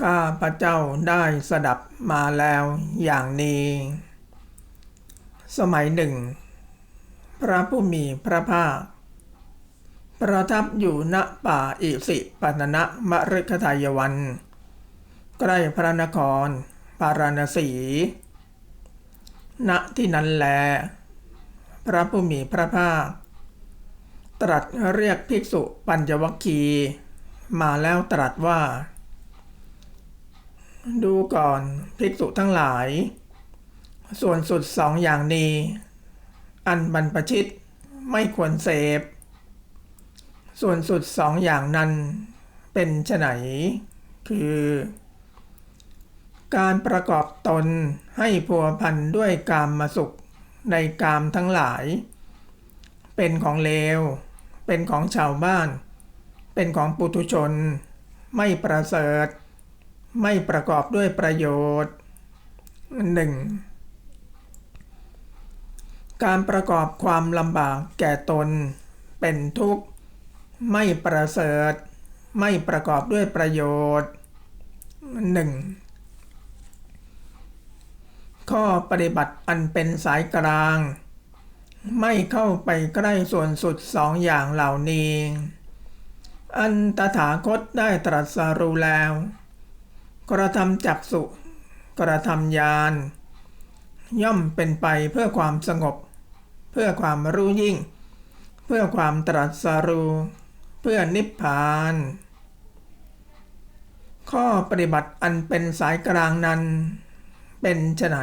ข้าพระเจ้าได้สดับมาแล้วอย่างนี้ สมัยหนึ่ง พระผู้มีพระภาค ประทับอยู่ณป่าอิสิปตนะมฤคทายวัน ใกล้พระนครปาราณสี ณที่นั้นแล พระผู้มีพระภาค ตรัสเรียกภิกษุปัญจวัคคี มาแล้วตรัสว่า ดูก่อนภิกษุทั้งหลาย ส่วนสุดสองอย่างนี้ อันบรรพชิตไม่ควรเสพ ส่วนสุดสองอย่างนั้นเป็นไฉนคือ การประกอบตนให้พัวพันด้วยกามมาสุขในกามทั้งหลาย เป็นของเลว เป็นของชาวบ้าน เป็นของปุถุชน ไม่ประเสริฐ ไม่ประกอบด้วยประโยชน์หนึ่งการประกอบความลำบากแก่ตน เป็นทุกข์ ไม่ประเสริฐ ไม่ประกอบด้วยประโยชน์หนึ่งข้อปฏิบัติอันเป็นสายกลาง ไม่เข้าไปใกล้ส่วนสุดสองอย่างเหล่านี้ อันตถาคตได้ตรัสรู้แล้ว กระทำจักสุกระทำญาณย่อมเป็นไปเพื่อความสงบ เพื่อความรู้ยิ่ง เพื่อความตรัสรู้เพื่อนิพพาน ข้อปฏิบัติอันเป็นสายกลางนั้น เป็นไน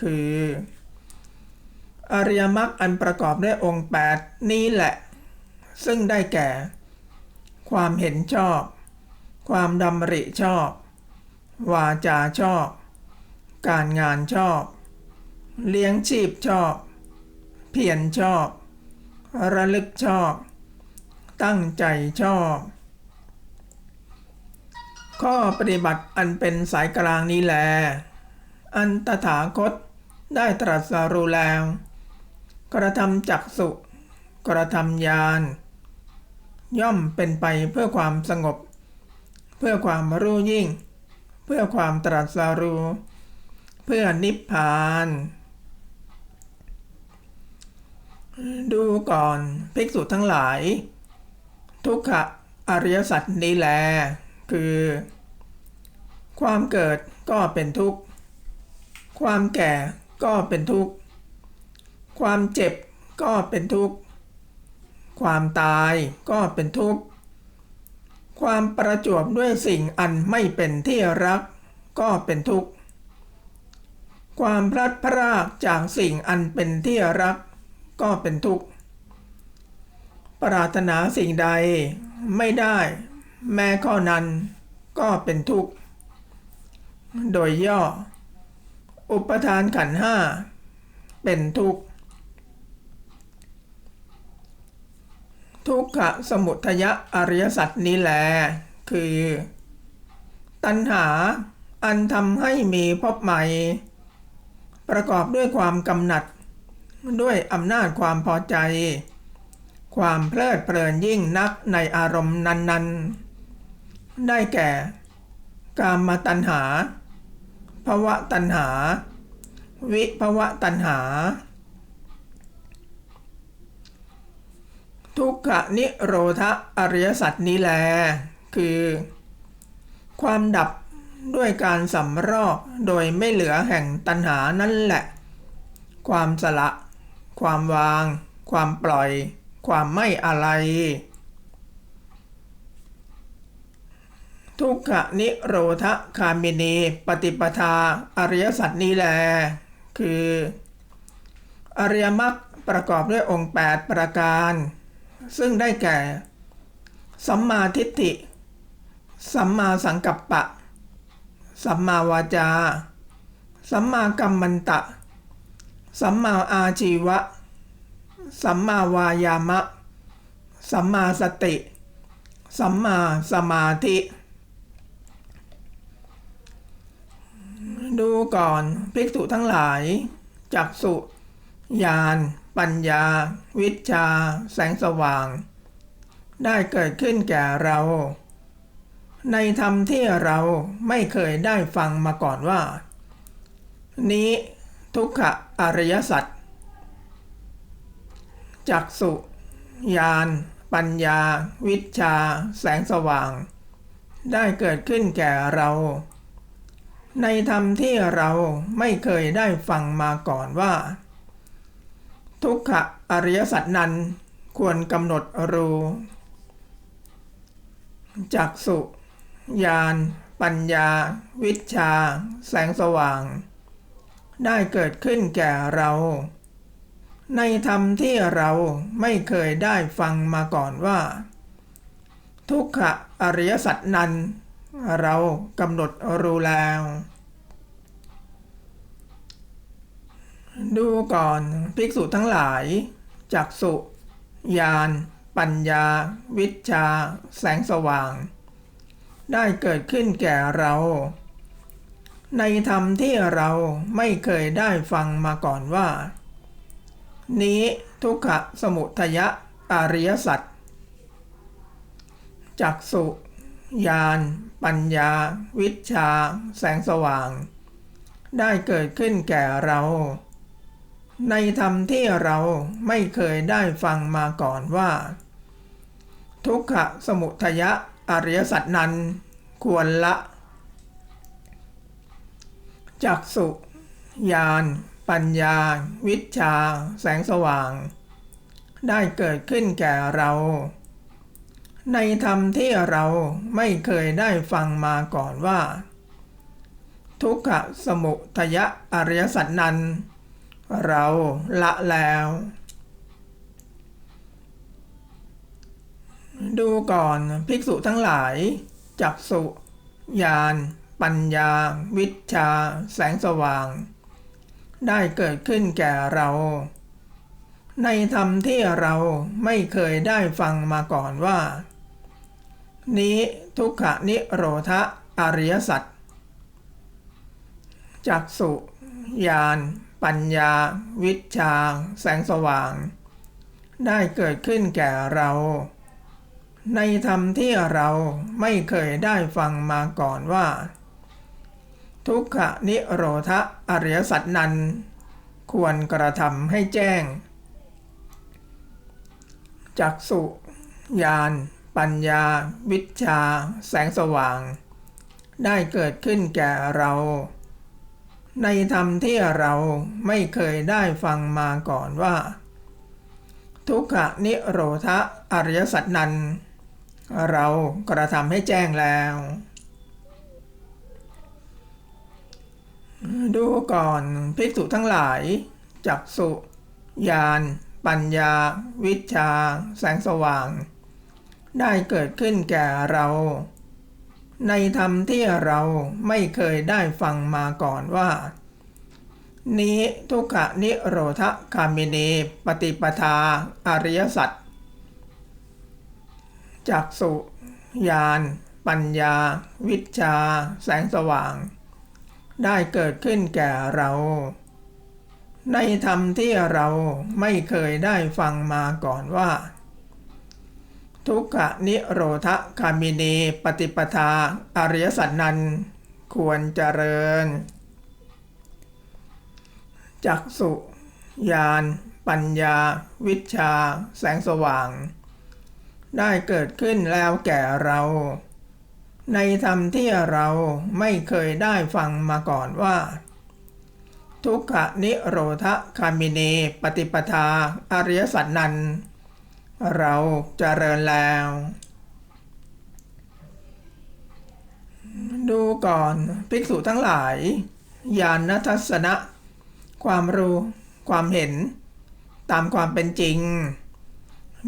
คือ อริยมรรคอันประกอบด้วยองค์ 8 นี้แหละ ซึ่งได้แก่ ความเห็นชอบ ความดำริชอบ วาจาชอบ การงานชอบ เลี้ยงชีพชอบ เพียรชอบ ระลึกชอบ ตั้งใจชอบ ข้อปฏิบัติอันเป็นสายกลางนี้แล อันตถาคตได้ตรัสรู้แล้ว กระทำจักสุ กระทำญาณย่อมเป็นไปเพื่อความสงบ เพื่อความรู้ยิ่ง เพื่อความตรัสรู้ เพื่อนิพพาน ดูก่อนภิกษุทั้งหลาย ทุกขะอริยสัจนี้แล คือ ความเกิดก็เป็นทุกข์ ความแก่ก็เป็นทุกข์ ความเจ็บก็เป็นทุกข์ ความตายก็เป็นทุกข์ ความประจวบด้วยสิ่งอันไม่เป็นที่รักก็เป็นทุกข์ ความพลัดพรากจากสิ่งอันเป็นที่รักก็เป็นทุกข์ ปรารถนาสิ่งใดไม่ได้ แม้ข้อนั้นก็เป็นทุกข์ โดยย่อ อุปทานขันห้าเป็นทุกข์ ทุกขสมุทยอริยสัจนี้แหลคือ ตัณหาอันทำให้มีพบใหม่ ประกอบด้วยความกำหนัด ด้วยอำนาจความพอใจ ความเพลิดเพลินยิ่งนักในอารมณ์นั้น ๆ ได้แก่ กามตัณหาภวะตัณหา วิภวะตัณหา ทุกขนิโรธอริยสัจนี้แล คือ ความดับด้วยการสำรอกโดยไม่เหลือแห่งตัณหานั่นแหละ ความสละ ความวาง ความปล่อย ความไม่อะไร ทุกขนิโรธคามินีปฏิปทาอริยสัจนี้แล คือ อริยมรรคประกอบด้วยองค์ 8 ประการ ซึ่งได้แก่ สัมมาทิฏฐิ สัมมาสังกัปปะ สัมมาวาจา สัมมากัมมันตะ สัมมาอาชีวะ สัมมาวายามะ สัมมาสติ สัมมาสมาธิ ดูก่อนภิกษุทั้งหลาย จักสุญาณ ปัญญา วิชา แสงสว่าง ได้เกิดขึ้นแก่เรา ในธรรมที่เราไม่เคยได้ฟังมาก่อนว่า นี้ทุกขะอริยสัจจักสุญาณปัญญา วิชา แสงสว่าง ได้เกิดขึ้นแก่เรา ในธรรมที่เราไม่เคยได้ฟังมาก่อนว่า ทุกขะอริยสัจนั้นควรกำหนดรู้จักสุญาณปัญญา วิชา แสงสว่าง ได้เกิดขึ้นแก่เรา ในธรรมที่เราไม่เคยได้ฟังมาก่อนว่า ทุกขะอริยสัจนั้นเรากำหนดรู้แล้ว ดูก่อนภิกษุทั้งหลาย จักสุญาณ ปัญญา วิชา แสงสว่าง ได้เกิดขึ้นแก่เรา ในธรรมที่เราไม่เคยได้ฟังมาก่อนว่า นี้ทุกขสมุทยอริยสัจจักสุญาณ ปัญญา วิชา แสงสว่าง ได้เกิดขึ้นแก่เรา ในธรรมที่เราไม่เคยได้ฟังมาก่อนว่า ทุกขสมุทยอริยสัจนั้นควรละจักสุญาณปัญญา วิชา แสงสว่าง ได้เกิดขึ้นแก่เรา ในธรรมที่เราไม่เคยได้ฟังมาก่อนว่า ทุกขสมุทยอริยสัจนั้น เราละแล้ว ดูก่อนภิกษุทั้งหลาย จักสุญาณ ปัญญา วิชา แสงสว่าง ได้เกิดขึ้นแก่เรา ในธรรมที่เราไม่เคยได้ฟังมาก่อนว่า นี้ทุกขนิโรธอริยสัจจักสุญาณ ปัญญา วิชา แสงสว่าง ได้เกิดขึ้นแก่เรา ในธรรมที่เราไม่เคยได้ฟังมาก่อนว่า ทุกขนิโรธอริยสัจนั้น ควรกระทำให้แจ้ง จักสุญาณปัญญา วิชา แสงสว่าง ได้เกิดขึ้นแก่เรา ในธรรมที่เราไม่เคยได้ฟังมาก่อนว่า ทุกขนิโรธอริยสัจนันเรากระทำให้แจ้งแล้ว ดูก่อนภิกษุทั้งหลาย จักสุญาณปัญญา วิชา แสงสว่าง ได้เกิดขึ้นแก่เรา ในธรรมที่เราไม่เคยได้ฟังมาก่อนว่า นี้ทุกขนิโรธคามินีปฏิปทาอริยสัจจักสุญาณปัญญา วิชา แสงสว่าง ได้เกิดขึ้นแก่เรา ในธรรมที่เราไม่เคยได้ฟังมาก่อนว่า ทุกขนิโรธคามินีปฏิปทา อริยสัจนันควรเจริญ จักสุญาณปัญญา วิชา แสงสว่าง ได้เกิดขึ้นแล้วแก่เรา ในธรรมที่เราไม่เคยได้ฟังมาก่อนว่า ทุกขนิโรธคามินีปฏิปทา อริยสัจนัน เราเจริญแล้ว ดูก่อนภิกษุทั้งหลายญาณทัศนะ ความรู้ความเห็น ตามความเป็นจริง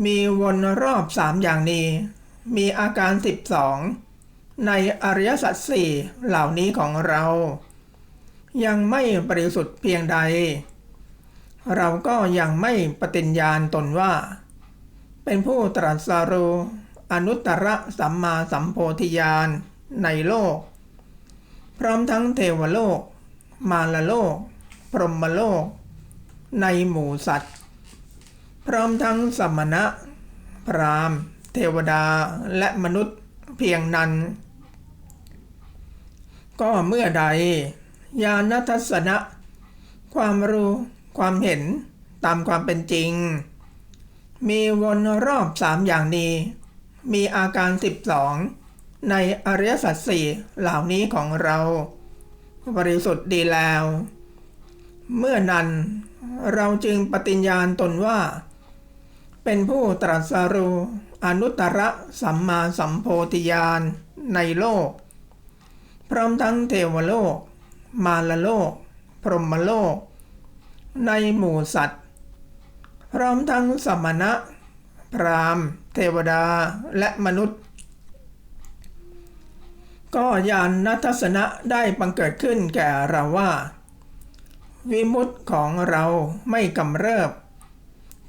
มีวนรอบสามอย่างนี้ มีอาการ 12 ในอริยสัจสี่เหล่านี้ของเรา ยังไม่บริสุทธิ์เพียงใด เราก็ยังไม่ปฏิญญาณตนว่า เป็นผู้ตรัสรู้อนุตตรสัมมาสัมโพธิญาณในโลก พร้อมทั้งเทวโลก มารโลก พรหมโลก ในหมู่สัตว์ พร้อมทั้งสมณะ พรามเทวดาและมนุษย์เพียงนั้น ก็เมื่อใด ญาณทัศนะ ความรู้ความเห็นตามความเป็นจริง มีวนรอบสามอย่างนี้ มีอาการ12ในอริยสัจสี่เหล่านี้ของเรา บริสุทธิ์ดีแล้ว เมื่อนั้นเราจึงปฏิญญาณตนว่า เป็นผู้ตรัสรู้อนุตตรสัมมาสัมโพธิญาณในโลก พร้อมทั้งเทวโลก มารโลก พรหมโลก ในหมู่สัตว์ พร้อมทั้งสมณะ พราหมณ์ เทวดาและมนุษย์ ก็ญาณนัทสนะได้บังเกิดขึ้นแก่เราว่า วิมุตติของเราไม่กำเริบ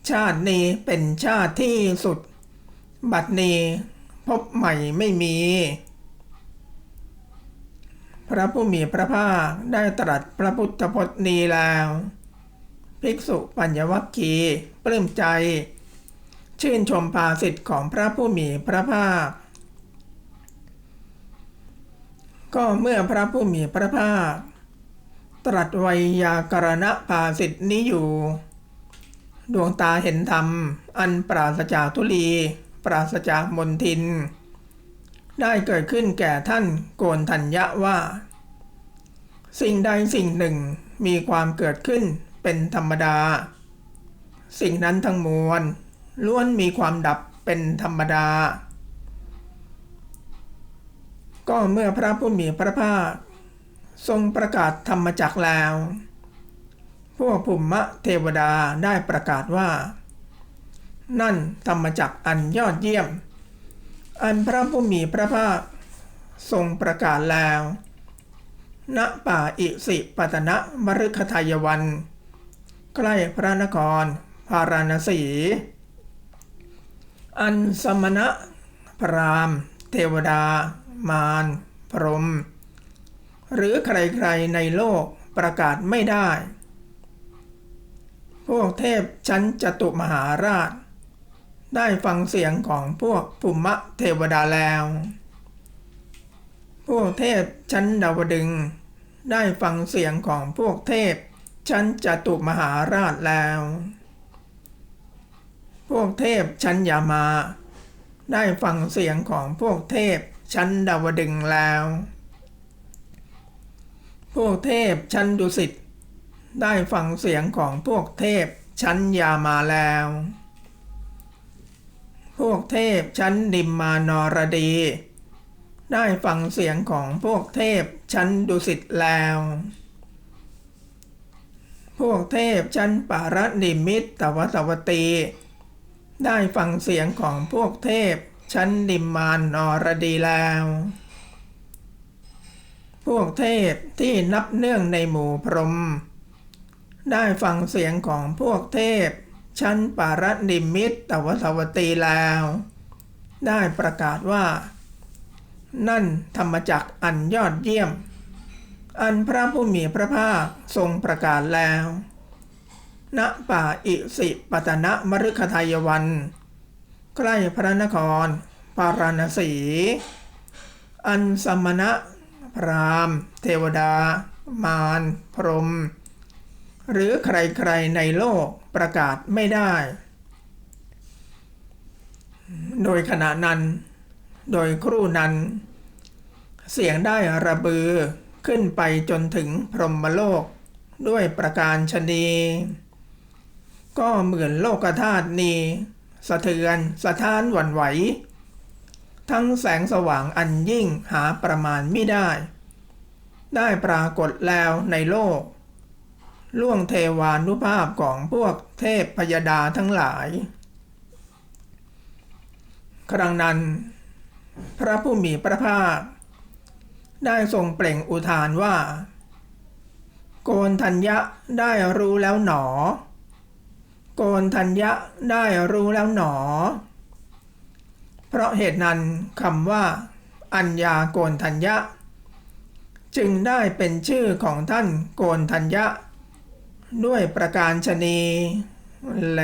ชาตินี้เป็นชาติที่สุด บัดนี้พบใหม่ไม่มี พระผู้มีพระภาคได้ตรัสพระพุทธพจนี้แล้ว ภิกษุปัญญวัคคีปลื้มใจ ชื่นชมภาสิทธิ์ของพระผู้มีพระภาค ก็เมื่อพระผู้มีพระภาค ตรัสไวยากรณภาสิทธินี้อยู่ ดวงตาเห็นธรรม อันปราศจากทุลี ปราศจากมนทิน ได้เกิดขึ้นแก่ท่านโกนทัญญะว่า สิ่งใดสิ่งหนึ่งมีความเกิดขึ้น เป็นธรรมดา สิ่งนั้นทั้งมวลล้วนมีความดับเป็นธรรมดา ก็เมื่อพระผู้มีพระภาค ทรงประกาศธรรมจักแล้ว พวกภูมิเทวดาได้ประกาศว่า นั่นธรรมจักอันยอดเยี่ยม อันพระผู้มีพระภาค ทรงประกาศแล้วณป่าอิสิปตนะมฤคทายวัน ใกล้พระนครพาราณสี อันสมณะ พรามเทวดา มารพรหมหรือใครๆในโลกประกาศไม่ได้ พวกเทพชั้นจตุมหาราช ได้ฟังเสียงของพวกภูมิเทวดาแล้ว พวกเทพชั้นดาวดึง ได้ฟังเสียงของพวกเทพ ชั้นจตุมหาราชแล้ว พวกเทพชั้นยามา ได้ฟังเสียงของพวกเทพชั้นดาวดึงแล้ว พวกเทพชั้นดุสิตได้ฟังเสียงของพวกเทพชั้นยามาแล้ว พวกเทพชั้นดิมมานรดี ได้ฟังเสียงของพวกเทพชั้นดุสิตแล้ว พวกเทพชั้นปารนิมิตตวสวตี ได้ฟังเสียงของพวกเทพชั้นดิมมานนรดีแล้ว พวกเทพที่นับเนื่องในหมู่พรหมได้ฟังเสียงของพวกเทพ ชั้นปารนิมิตตวสวตีแล้ว ได้ประกาศว่า นั่นธรรมจักอันยอดเยี่ยม อันพระผู้มีพระภาคทรงประกาศแล้ว ณ ป่าอิสิปตนะมฤคทายวัน ใกล้พระนคร ปาราณสี อันสมณะ พรามเทวดา มารพรหมหรือใครๆในโลกประกาศไม่ได้ โดยขณะนั้น โดยครู่นั้น เสียงได้ระเบือ ขึ้นไปจนถึงพรหมโลก ด้วยประการชนีก็เหมือนโลกธาตุนี้ สะเทือนสะท้านหวั่นไหว ทั้งแสงสว่างอันยิ่งหาประมาณไม่ได้ ได้ปรากฏแล้วในโลก ล่วงเทวานุภาพของพวกเทพพยดาทั้งหลาย ครั้งนั้น พระผู้มีพระภาค ได้ทรงเปล่งอุทานว่า โกนทัญญะได้รู้แล้วหนอ โกนทัญญะได้รู้แล้วหนอ เพราะเหตุนั้นคำว่า อัญญาโกนทัญญะ จึงได้เป็นชื่อของท่านโกนทัญญะ ด้วยประการชนีแล